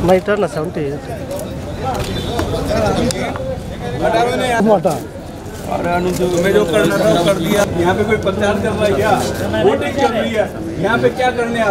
मैं इतना सेवेंटी मोटा मैं जो करना था कर दिया यहाँ पे कोई प्रचार कर रहा है क्या वोटिंग चल रही है यहाँ पे क्या करने आ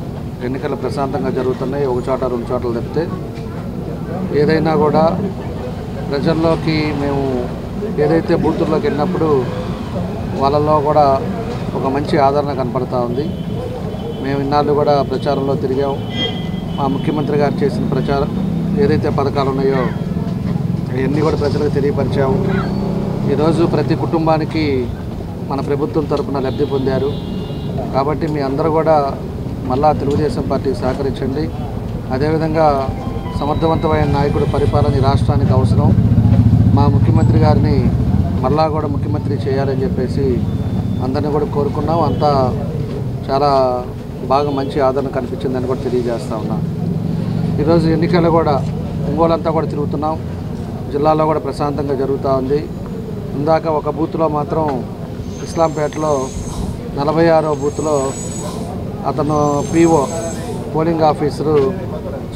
ఎన్నికలు ప్రశాంతంగా జరుగుతున్నాయి. ఒక చోట రెండు చోట్ల తప్పితే ఏదైనా కూడా ప్రజల్లోకి మేము ఏదైతే బూతుల్లోకి వెళ్ళినప్పుడు వాళ్ళల్లో కూడా ఒక మంచి ఆదరణ కనపడతా ఉంది. మేము ఇన్నాళ్ళు కూడా ప్రచారంలో తిరిగాం. మా ముఖ్యమంత్రి గారు చేసిన ప్రచారం ఏదైతే పథకాలు ఉన్నాయో అవన్నీ కూడా ప్రజలకు తెలియపరిచాము ఈరోజు ప్రతి కుటుంబానికి మన ప్రభుత్వం తరపున లబ్ధి పొందారు. కాబట్టి మీ అందరూ కూడా మళ్ళా తెలుగుదేశం పార్టీకి సహకరించండి. అదేవిధంగా సమర్థవంతమైన నాయకుడు పరిపాలన ఈ రాష్ట్రానికి అవసరం. మా ముఖ్యమంత్రి గారిని మళ్ళా కూడా ముఖ్యమంత్రి చేయాలని చెప్పేసి అందరినీ కూడా కోరుకున్నాం. అంతా చాలా బాగా మంచి ఆదరణ కనిపించిందని కూడా తెలియజేస్తా ఉన్నా. ఈరోజు ఎన్నికలు కూడా ఒంగోలంతా కూడా తిరుగుతున్నాం. జిల్లాలో కూడా ప్రశాంతంగా జరుగుతూ ఉంది. ఇందాక ఒక బూత్లో మాత్రం ఇస్లాంపేటలో నలభై ఆరో బూత్లో అతను పీఓ పోలింగ్ ఆఫీసరు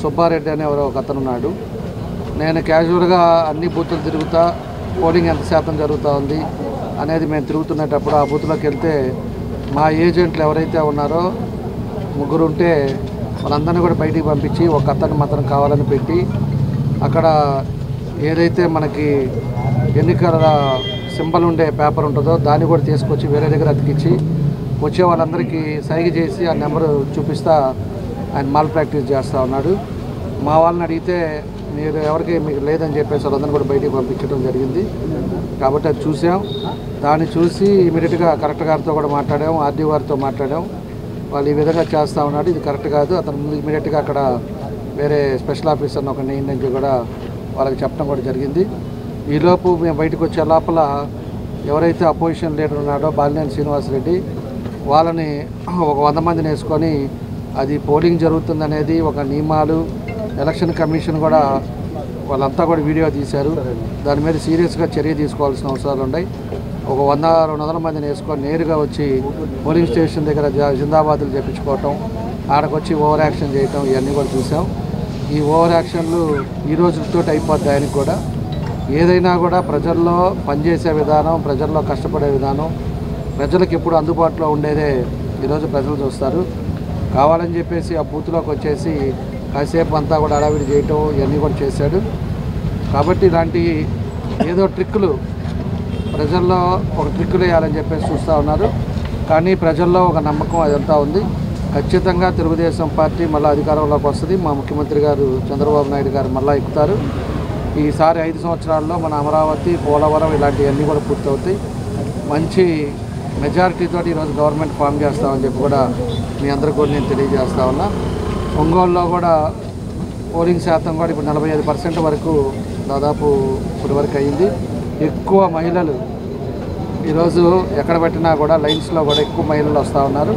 సుబ్బారెడ్డి అనే ఎవరో ఒక అతను ఉన్నాడు. నేను క్యాజువల్గా అన్ని బూతులు తిరుగుతా పోలింగ్ ఎంత శాతం జరుగుతూ ఉంది అనేది మేము తిరుగుతున్నప్పుడు ఆ బూత్లోకి వెళ్తే మా ఏజెంట్లు ఎవరైతే ఉన్నారో ముగ్గురు ఉంటే వాళ్ళందరినీ కూడా బయటికి పంపించి ఒక అతను మాత్రం కావాలని పెట్టి అక్కడ ఏదైతే మనకి ఎన్నికల సింబల్ ఉండే పేపర్ ఉంటుందో దాన్ని కూడా తీసుకొచ్చి వేరే దగ్గర అతికిచ్చి వచ్చే వాళ్ళందరికీ సైగ చేసి ఆ నెంబరు చూపిస్తా ఆయన మాల్ ప్రాక్టీస్ చేస్తూ ఉన్నాడు. మా వాళ్ళని అడిగితే మీరు ఎవరికి మీకు లేదని చెప్పేసి వాళ్ళందరూ కూడా బయటికి పంపించడం జరిగింది. కాబట్టి అది చూసాం. దాన్ని చూసి ఇమీడియట్గా కరెక్ట్ గారితో కూడా మాట్లాడాం ఆర్డీ వారితో మాట్లాడాం వాళ్ళు ఈ విధంగా చేస్తూ ఉన్నాడు. ఇది కరెక్ట్ కాదు. అతను ముందు ఇమీడియట్గా అక్కడ వేరే స్పెషల్ ఆఫీసర్ని ఒక నుంచి కూడా వాళ్ళకి చెప్పడం కూడా జరిగింది. ఈలోపు మేము బయటకు వచ్చే లోపల ఎవరైతే అపోజిషన్ లీడర్ ఉన్నాడో బాలినేని శ్రీనివాసరెడ్డి వాళ్ళని ఒక వంద మందిని వేసుకొని అది పోలింగ్ జరుగుతుందనేది ఒక నియమాలు ఎలక్షన్ కమిషన్ కూడా వాళ్ళంతా కూడా వీడియో తీశారు. దాని మీద సీరియస్గా చర్య తీసుకోవాల్సిన అవసరాలు ఉన్నాయి. ఒక వంద రెండు వందల మందిని వేసుకొని నేరుగా వచ్చి పోలింగ్ స్టేషన్ దగ్గర జ- జిందాబాదులు చెప్పించుకోవటం ఆడకొచ్చి ఓవర్ యాక్షన్ చేయటం ఇవన్నీ కూడా చూసాం ఈ ఓవర్ యాక్షన్లు ఈ రోజులతో అయిపోద్ది ఆయనకి కూడా. ఏదైనా కూడా ప్రజల్లో పనిచేసే విధానం ప్రజల్లో కష్టపడే విధానం ప్రజలకు ఎప్పుడు అందుబాటులో ఉండేదే ఈరోజు ప్రజలు చూస్తారు. కావాలని చెప్పేసి ఆ బూత్లోకి వచ్చేసి కాసేపు అంతా కూడా అడావిడి చేయటం ఇవన్నీ కూడా చేశాడు. కాబట్టి ఇలాంటి ఏదో ట్రిక్కులు ప్రజల్లో ఒక ట్రిక్కులు వేయాలని చెప్పేసి చూస్తూ ఉన్నారు. కానీ ప్రజల్లో ఒక నమ్మకం అదంతా ఉంది. ఖచ్చితంగా తెలుగుదేశం పార్టీ మళ్ళీ అధికారంలోకి వస్తుంది. మా ముఖ్యమంత్రి గారు చంద్రబాబు నాయుడు గారు మళ్ళీ ఎక్కుతారు. ఈసారి ఐదు సంవత్సరాల్లో మన అమరావతి పోలవరం ఇలాంటివన్నీ కూడా పూర్తవుతాయి. మంచి మెజారిటీతో ఈరోజు గవర్నమెంట్ ఫామ్ చేస్తామని చెప్పి కూడా మీ అందరికీ కూడా నేను తెలియజేస్తా ఉన్నా. ఒంగోలులో కూడా పోలింగ్ శాతం కూడా ఇప్పుడు నలభై ఐదు పర్సెంట్ వరకు దాదాపు ఇప్పటి వరకు అయింది. ఎక్కువ మహిళలు ఈరోజు ఎక్కడ పెట్టినా కూడా లైన్స్లో కూడా ఎక్కువ మహిళలు వస్తూ ఉన్నారు.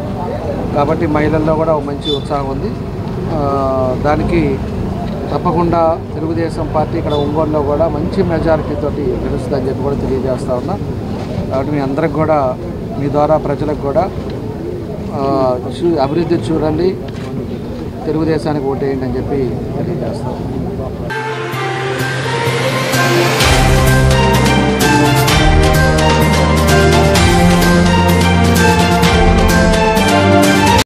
కాబట్టి మహిళల్లో కూడా ఒక మంచి ఉత్సాహం ఉంది. దానికి తప్పకుండా తెలుగుదేశం పార్టీ ఇక్కడ ఒంగోలులో కూడా మంచి మెజారిటీ నడుస్తుందని గెలుస్తుందని చెప్పి కూడా తెలియజేస్తా ఉన్నా. కాబట్టి మీ అందరికి కూడా మీ ద్వారా ప్రజలకు కూడా చూ అభివృద్ధి చూడండి. తెలుగుదేశానికి ఓటేయండి అని చెప్పి తెలియజేస్తాం.